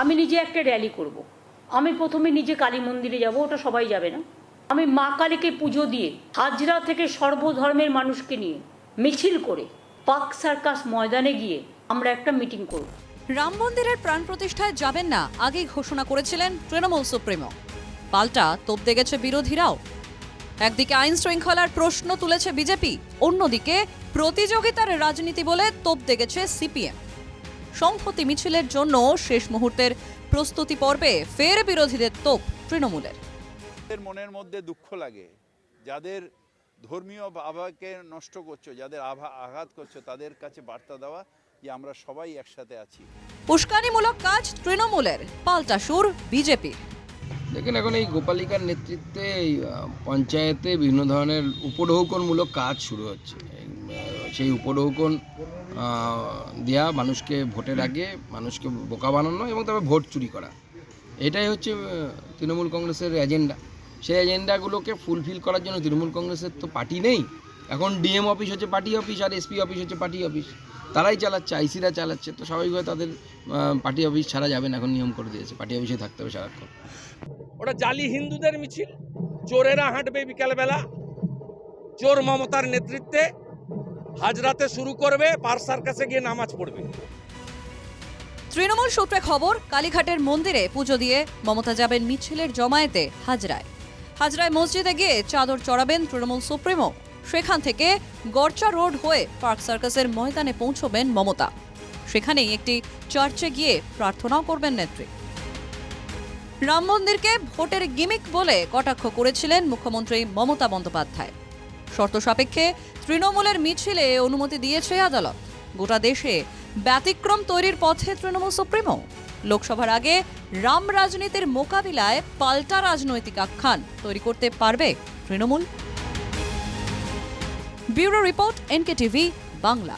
আমি নিজে একটা র্যালি করব। আমি প্রথমে নিজে কালী মন্দিরে যাব, ওটা সবাই যাবে না। আমি মা কালীকে পুজো দিয়ে হাজরা থেকে সর্বধর্মের মানুষকে নিয়ে মিছিল করে পাক সার্কাস ময়দানে গিয়ে আমরা একটা মিটিং করব। রাম মন্দিরের প্রাণ প্রতিষ্ঠায় যাবেন না, আগেই ঘোষণা করেছিলেন তৃণমূল সুপ্রিমো। পাল্টা তোপ দেখেছে বিরোধীরাও। একদিকে আইন শৃঙ্খলার প্রশ্ন তুলেছে বিজেপি, অন্যদিকে প্রতিযোগিতার রাজনীতি বলে তোপ দেখেছে সিপিএম। সংহতি মিছিলের জন্য শেষ মুহূর্তের প্রস্তুতি পর্বে ফের বিরোধীদের তোপ তৃণমূলের। মনের মধ্যে দুঃখ লাগে। যাদের ধর্মীয় আভাকে নষ্ট করছ যাদের আভা আঘাত করছ তাদের কাছে বার্তা দেওয়া যে আমরা সবাই একসাথে আছি। উস্কানিমূলক কাজ তৃণমূলের পাল্টা সুর বিজেপির। দেখেন এখন এই গোপালিকার নেতৃত্বে এই পঞ্চায়েতে বিভিন্ন ধরনের উপঢৌকনমূলক কাজ শুরু হচ্ছে। সেই উপঢৌকন আহ, দেয়া মানুষকে ভোটের আগে মানুষকে বোকা বানানো এবং তারপর ভোট চুরি করা। এটাই হচ্ছে তৃণমূল কংগ্রেসের এজেন্ডা সেই এজেন্ডাগুলোকে ফুলফিল করার জন্য তৃণমূল কংগ্রেসের তো পার্টি নেই। এখন ডিএম অফিস হচ্ছে পার্টি অফিস আর এসপি অফিস হচ্ছে পার্টি অফিস তারাই চালাচ্ছে আইসিরা চালাচ্ছে তো স্বাভাবিকভাবে তাদের পার্টি অফিস ছাড়া যাবে না এখন নিয়ম করে দিয়েছে। পার্টি অফিসে থাকতে হবে সারাক্ষণ। ওটা জালি হিন্দুদের মিছিল। চোরেরা হাঁটবে বিকালবেলা। চোর মমতার নেতৃত্বে হাজরাতে শুরু করবে পার সার্কাসে গিয়ে নামাজ পড়বে। তৃণমূল সূত্রে খবর, কালীঘাটের মন্দিরে পুজো দিয়ে মমতা যাবেন মিছিলের জমায়েতে হাজরায়। হাজরায় মসজিদে গিয়ে চাদর চড়াবেন তৃণমূল সুপ্রিমো। সেখান থেকে গরচা রোড হয়ে পার্ক সার্কাসের ময়দানে পৌঁছবেন মমতা। সেখানেই একটি চার্চে গিয়ে প্রার্থনাও করবেন নেত্রী। রাম মন্দিরকে ভোটের গিমিক বলে কটাক্ষ করেছিলেন মুখ্যমন্ত্রী মমতা বন্দ্যোপাধ্যায়। শর্ত সাপেক্ষে তৃণমূলের মিছিলে অনুমতি দিয়েছে আদালত। গোটা দেশে ব্যতিক্রম তৈরির পথে তৃণমূল সুপ্রিমো। লোকসভার আগে রাম রাজনীতির মোকাবিলায় পাল্টা রাজনৈতিক আখ্যান তৈরি করতে পারবে Trinamool. Bureau report NK TV Bangla.